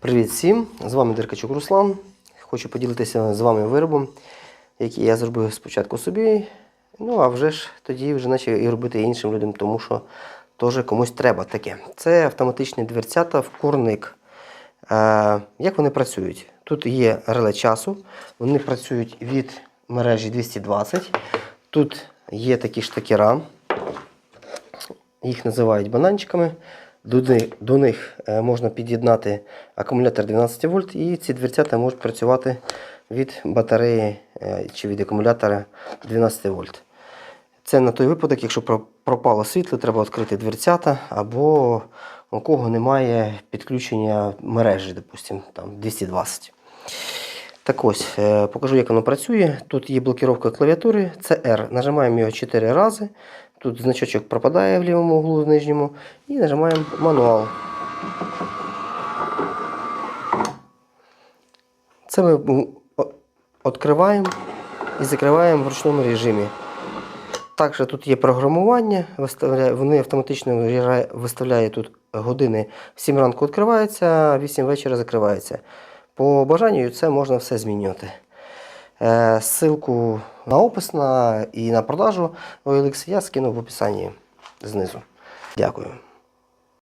Привіт всім! З вами Деркачук Руслан. Хочу поділитися з вами виробом, який я зробив спочатку собі. Ну а вже ж тоді вже почав і робити іншим людям, тому що теж комусь треба таке. Це автоматичні дверцята в курник. Е, як вони працюють? Тут є реле часу, вони працюють від мережі 220. Тут є такі штакера, їх називають бананчиками. До них, е, можна під'єднати акумулятор 12 вольт, і ці дверцята можуть працювати від батареї е, чи від акумулятора 12 вольт. Це на той випадок, якщо пропало світло, треба відкрити дверцята, або у кого немає підключення мережі, допустимо, там 220. Так ось, е, покажу, як воно працює. Тут є блокировка клавіатури, це R. Нажимаємо його 4 рази. Тут значочок пропадає в лівому углу в нижньому. І нажимаємо мануал. Це ми відкриваємо і закриваємо в ручному режимі. Також тут є програмування, вони автоматично виставляють тут години. В 7 ранку відкривається, а 8 вечора закривається. По бажанню це можна все змінювати. Е, ссылку на опис на, і на продажу OLX я скину в описанні знизу. Дякую.